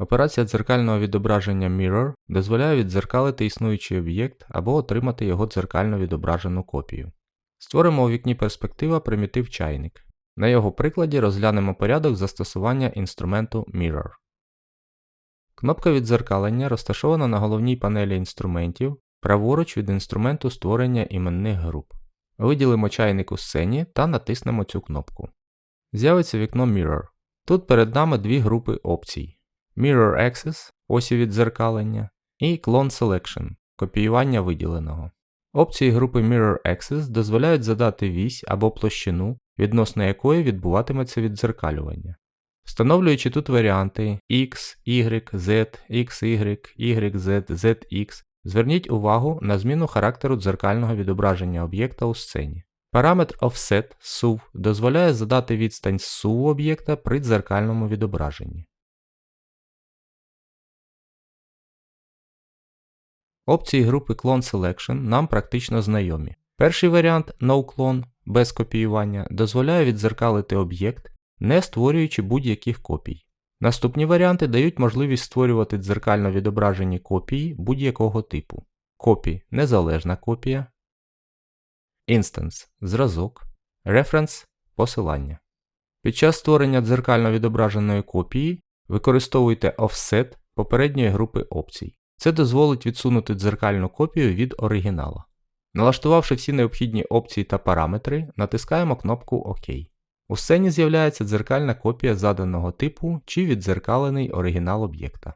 Операція дзеркального відображення Mirror дозволяє віддзеркалити існуючий об'єкт або отримати його дзеркально відображену копію. Створимо у вікні перспектива примітив чайник. На його прикладі розглянемо порядок застосування інструменту Mirror. Кнопка віддзеркалення розташована на головній панелі інструментів праворуч від інструменту створення іменних груп. Виділимо чайник у сцені та натиснемо цю кнопку. З'явиться вікно Mirror. Тут перед нами дві групи опцій: Mirror Access осі віддзеркалення і Clone Selection копіювання виділеного. Опції групи Mirror Access дозволяють задати вісь або площину, відносно якої відбуватиметься віддзеркалювання. Встановлюючи тут варіанти X, Y, Z, XY, YZ, ZX, зверніть увагу на зміну характеру дзеркального відображення об'єкта у сцені. Параметр Offset SUV дозволяє задати відстань SUV об'єкта при дзеркальному відображенні. Опції групи Clone Selection нам практично знайомі. Перший варіант No Clone без копіювання дозволяє віддзеркалити об'єкт, не створюючи будь-яких копій. Наступні варіанти дають можливість створювати дзеркально відображені копії будь-якого типу. Копі незалежна копія, Instance зразок, Reference посилання. Під час створення дзеркально відображеної копії використовуйте Offset попередньої групи опцій. Це дозволить відсунути дзеркальну копію від оригінала. Налаштувавши всі необхідні опції та параметри, натискаємо кнопку ОК. У сцені з'являється дзеркальна копія заданого типу чи віддзеркалений оригінал об'єкта.